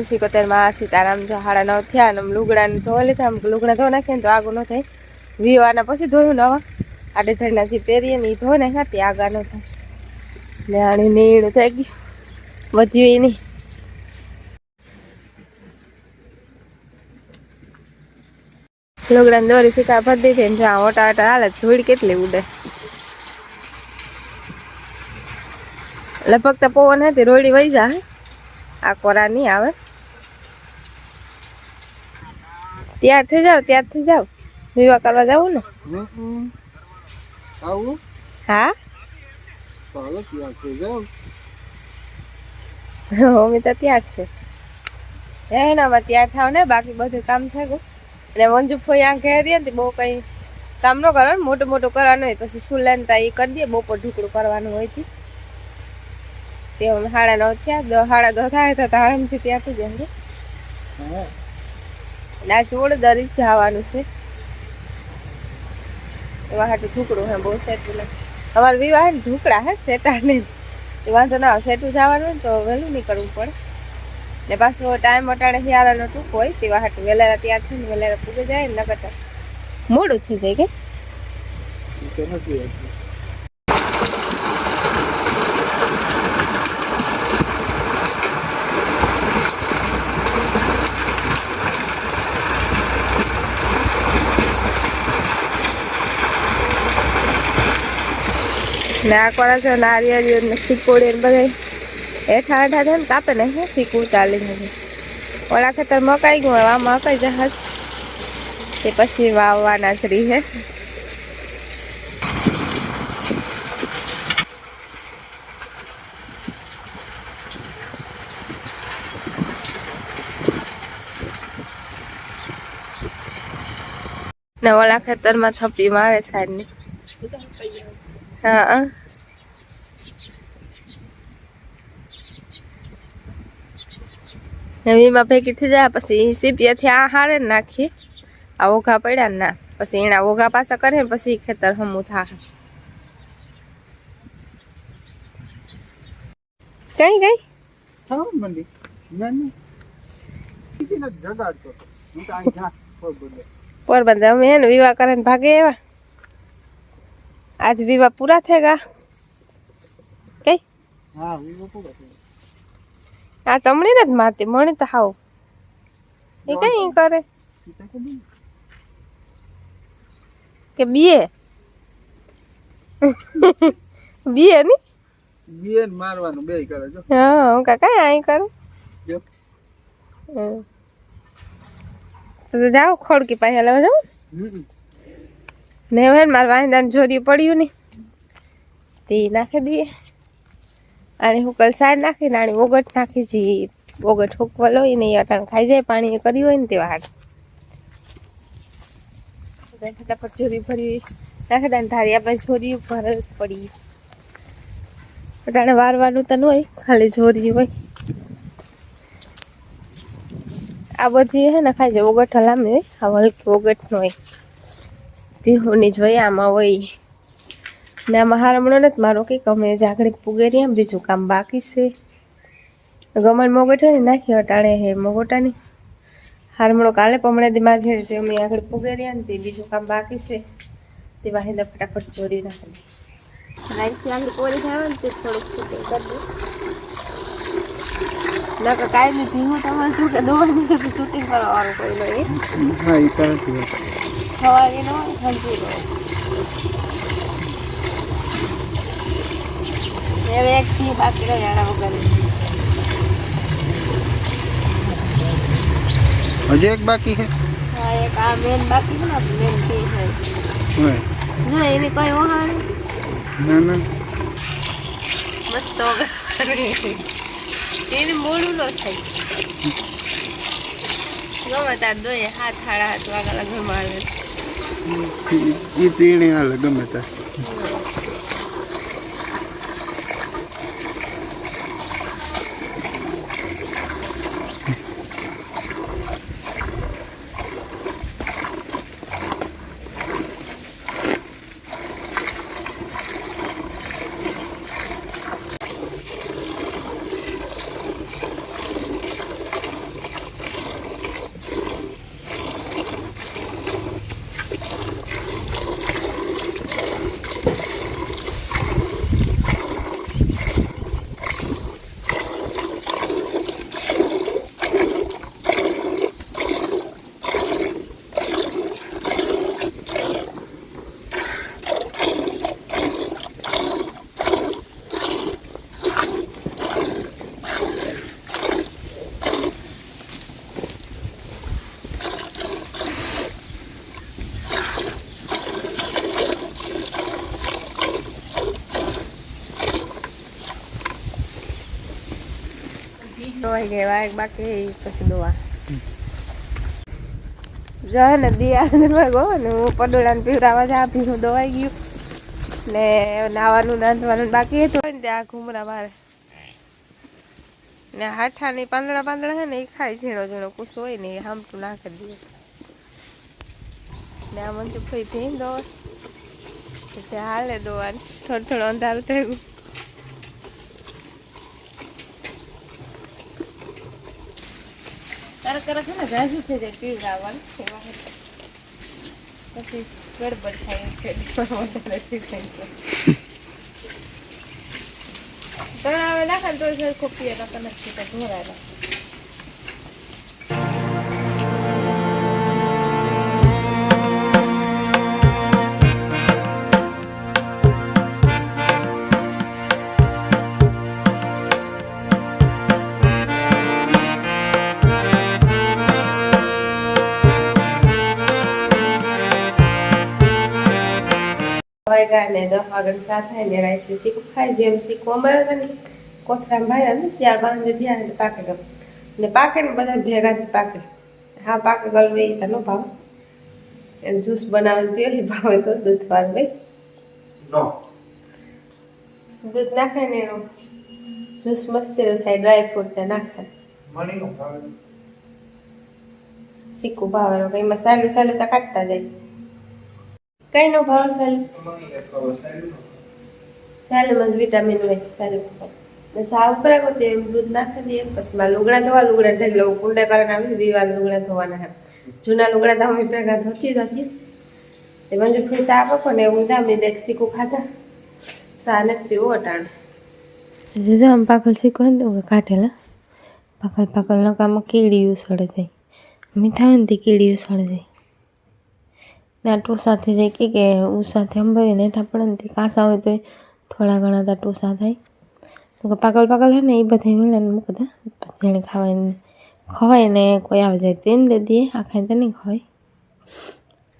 જય શ્રી સીતારામ જો નવ થયા અને લુગડાને ધોવા લીધા. આમ લુગડા ધોવા નાખીએ તો આગળ ન થાય. વીવાના પછી ધોયું નવા આડે થઈને જે પહેરીએ ને એ ધોઈ નાખ્યા તે આગળ ન થાય. ને આની નીણ થઈ ગયું વધ્યું એની લુગડાને દોરી શિકાર ભરી દીધી ને જ્યાં ઓટા ઓટા હાલે ધૂળ કેટલી ઉડે. લગભગ તો પવન હતી રોડી વહી જાય આ કોરા નહીં આવે. ત્યાર થઈ જાવ ત્યાર થઈ જાવ વિવાહ કરવા જવું ને? આવું? હા? ચાલો ત્યાં થઈ જાવ મમ્મી તો ત્યાર છે. એનામાં ત્યાર થાવ ને બાકી બધું કામ થાય ગયું. અને મંજુ ફોઈ આ ઘેર ને બહુ કંઈ કામ ન કરવાનું મોટું મોટું કરવાનું હોય પછી સુલેન લેન તા એ કરી દે બપોર ઢુકડું કરવાનું હોયથી તે સાડા નવ થયા સાડા દસ થાય તો આરામથી ત્યાં સુધી અને આ જોડદારી જવાનું છે. એવા હાટું ઢૂકડું હે, બહુ સેટું ને અમારે વિવાહ ને ઢૂકડા હે સેટાને એ વાંધો ના સેટું જવાનું ને તો વહેલું નીકળવું પડે. ને પાછો ટાઈમ અટાણે શિયાળાનો ટૂંક હોય, તેવા હાટું વહેલા ત્યાર થઈને વહેલા પૂગે જાય ને નકર મોડું થઈ જાય કે ઈ તો નથી આવતું. ને આ કોરા છે નારિયેળ શીકોડી ને બધા. હેઠા હેઠા છે ને કાપે ને, હે શીકવું ચાલી ને ઓલા ખેતર મકાઈ ગયું આ મકાઈ જહાજ. તે પછી વાવવાના શ્રી હે. ને ઓલા ખેતરમાં થપ્પી મારે સાઈડની હા નવીમાં ભેગી થઈ જાય પછી સીપિયાથી આ હારે નાખીએ. આ ઓઘા પડ્યા ના પછી એના ઓઘા પાછા કરે પછી ખેતર હમું થાય. કઈ કઈ? પોરબંદર. અમે હે વિવાહ કરે ભાગે એવા. આજ વિવાહ પૂરા થઈ ગયા કઈ? હા વિવો પૂરો થયો. આ તમને ને જ મારતી મણી તો હાવ. એ કઈ કરે. કે બીએ? બીએ ની? મારવાનું બે કરે જો હા હું કા કઈ આઈ કરે? જો. તો જાઓ ખોડકી પાસે લેવા હમ. ને હવે મારે વાંદાને જોરી પડ્યું નહીં તે નાખી દઈએ. હું હુકલ સાઈડ નાખીને આની ઓગટ નાખી જી ઓગટ હુકવા લોય ને અટાણ ખાઈ જાય, પાણી કર્યું હોય ને તેવા હાટ ફટાફટ જોરી ભરી. નાખી દે ધારી આપણે છોરી ભર પડી. અટાણે વારવાનું તો ન હોય, ખાલી જોરી હોય. આ બધી હે ને ખાઈ જાય, ઓગટ હલામી હોય, આ હલકી ઓગટ ન હોય. પીહુની જોઈએ આમાં હોય. ને આમાં હારમણો નથી મારો કે અમે જાગડી પુગેરી એમ બીજું કામ બાકી છે. ગમણ મોગટ હે ને નાખી અટાણે હે મોગોટાની હારમણો કાલે પમણે દિમાગ છે જે અમે આગળ પુગેરી ને તે બીજું કામ બાકી છે. તે વાહિંદા ફટાફટ ચોરી નાખી લાઈટ આગળ કોરી થાય ને તે થોડુંક શૂટિંગ કરજો ના નકર કાંઈ નહીં ધીમું તમારે શું કે દોવાની શૂટિંગ કરવાનું કોઈ નહીં. હા ઈ તો નથી હોતું. સવારે નો સમજી લો હવે એક થી બાકી રહ્યો યાડા વગર હજી એક બાકી છે હા એક આ મેન બાકી છે ને મેનથી છે હોય. ના એની કઈ ઓહાણી ના ના મસ્ત વગર એને મોડું ન થાય ગમે તાર દોય હાથ હાડા હાથ વાગા ગમે આવે ઈ- ઈ તીણે હાલે દોવાઈ ગઈ વાય બાકી પછી દોવા. જો ને દિયા ગો ને, હું ગયું. ને નાવાનું નાંધવાનું બાકી હતું ને ત્યાં ઘૂમરા મારે. ને હાઠાની પાંદડા પાંદડા છે એ ખાય ઝીણો ઝીણો કુસ હોય ને એ હામટું નાખી દઈએ ને આ મંજુ ભાઈ ભીન દો પછી હાલે દોવાનું થોડું થોડું અંધારું થઈ ગયું તારે કરે છે ને રાજુ થઈ જાય પીવડાવવાનું એમાં પછી ગડબડ થાય છે. વધારે થઈ જાય તો. તમે હવે નાખે તો સરખો પીએ તો નથી સીધા ઢોરાયેલા વાગ્યા ને દસ વાગ્યા સા થાય ને રાઈસી શીખું ખાય જેમ શીખવા મળ્યો હતો ને કોથરામાં ભાઈ ને શિયાળ બાંધે થયા ને પાકે ગમ. ને પાકે ને બધા ભેગાથી પાકે. હા પાકે ગળવે એ તો ન ભાવે. એને જ્યુસ બનાવીને પીવો એ ભાવે તો દૂધ વાળું ગઈ નો. દૂધ નાખે ને એનું. જ્યુસ મસ્તી થાય ડ્રાય ફ્રૂટ ને નાખે. ભાવ. શીખું ભાવે કઈ એમાં સાલું સાલું તો કાઢતા જાય. કઈ નો ભાવ સાલું? મને એક જ વિટામિન હોય, સાલું ને સાવ કરાકો તે એમ દૂધ નાખી દઈએ, પછી લુગડા ધોવા, લુગડા ઢગલો કુંડા કરીને આવી વિવાર લુગડા ધોવાના હે જૂના લુગડા તો અમે ભેગા ધોતી જતી તે મંજુ ફી સા આપો ને એવું દા મેં બેગ શીખું ખાધા. સા ને પીવો અટાણે. જો આમ પાકલ શીખો ને તો કાઢેલા પાકલ પાકલ કામ કીડી સડે જાય. મીઠા ને તે કીડી ઉસળે જાય. ને સાથે જાય કે કે ઉષા અંબાવી ને હેઠા પડે ને કાંસા હોય તો થોડા ઘણા તા ટોસા થાય તો કે પાકલ પાકલ હે ને, એ બધા મિલાને મૂકતા પછી જેને ખાવાય ખવાય ને કોઈ આવે જાય તેને દે દે આખાય તો નહીં ખવાય.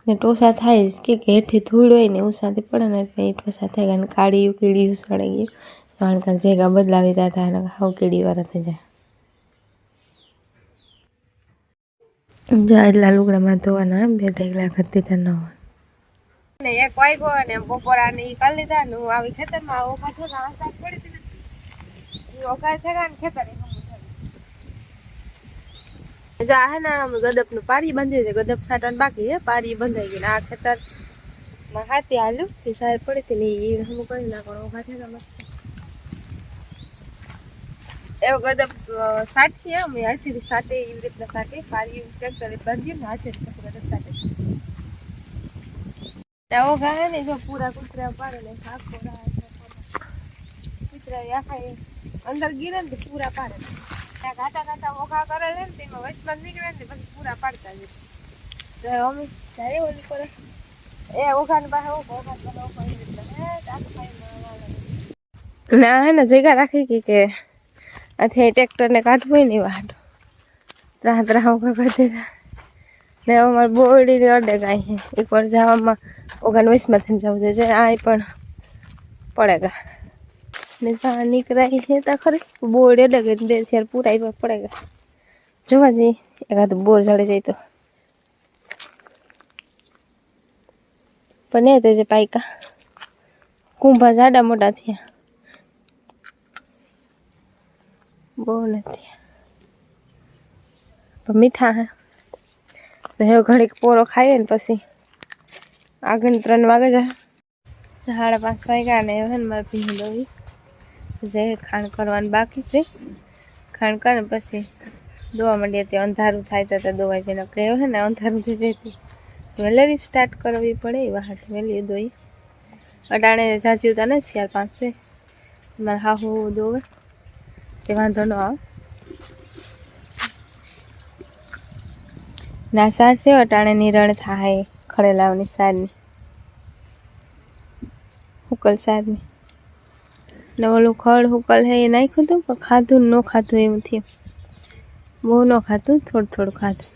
ને ટોસા થાય જ કે હેઠે ધૂળ હોય ને ઉષાથી પડે ને એટલે એ ટોસા થાય અને કાળી કીડી ઉસળે ગયું. કારણ કે જગ્યા બદલાવી હતા અને કીડી વાળા થઈ જાય. જો એટલા લુગડામાં ધોવાના બે ઢેગલા ખતી તા ન ને એક વાગ્યો ને બપોરા ને કરી લીધા ને હું આવી ખેતરમાં ઓખા પાછો ઘાસ સાફ પડી હતી ને. ઓખા છે ને ખેતર એ. જો આ હે ને ગદપનું પારી બાંધી છે ગદપ સાટાને બાકી હે પારી બંધાઈ ગઈ ને આ ખેતર. માં હાથી હાલ્યું સીસા પડી હતી ને ઈ હું કરી નાખવાનું. ઓખા છે મસ્ત. એવો ગદપ સાચીએ અમે હાથેથી સાટે એવી રીતના સાટે પારી ટ્રેક્ટરે બાંધ્યું ને જો પૂરા કૂતરા પાડે ને આખો કૂતરા અંદર ગીરે ને પૂરા પાડે. ત્યાં ઘાટા ઘાટા ઓખા કરે છે ને, તેમાં વચમાં નીકળે ને, પછી પૂરા પાડતા જ અમે જાય ઓલી કરે એ ઓખા ને પાસે ઓખો ઓખા ઓખો એવી રીતના. ના, હે ને, જગ્યા રાખી કે આથી ટ્રેક્ટરને કાઢવું હોય વાટ ત્રાહ ત્રાહ કરી ને અમારે બોરડીને અડે કાંઈ એકવાર જવામાં ઓગાન વયસમાં થઈને જવું જોઈએ આ પણ પડેગા ને ત્યાં નીકળાય છે તો ખરી. બોરડી અડે ગઈ બે શેર પૂરા પડે ગા. જોવા જઈએ. એકાદ બોર ચડી જાય તો. પણ એ તે જે પાયકા. કુંભા જાડા મોટા થયા. બહુ નથી મીઠા હે. તો હવે ઘડીક પોરો ખાઈએ ને પછી. આગળ ત્રણ વાગે જાય સાડા પાંચ વાગ્યા ને હવે મારે ભીંગ દોવી જે ખાણ કરવાનું બાકી છે. ખાણ કરે પછી દોવા માંડીએ. ત્યાં અંધારું થાય તો તો દોવાઈ જઈને કહે છે ને અંધારું થઈ જતી વહેલી સ્ટાર્ટ કરવી પડે વાહટ વહેલી દોઈ અટાણે જાજ્યું તને શિયાળ પાંચ છે. મારે હાહુ દોવે તે વાંધો ન આવે. ના, સાર છે, અટાણે નિરણ થાય ખડેલાવની સારની. હુકલ સારની. ને ઓલું ખડ હુકલ હે એ નાખ્યું હતું, પણ ખાધું ન ખાધું એવું થયું. બહુ ન ખાધું, થોડું થોડું ખાધું.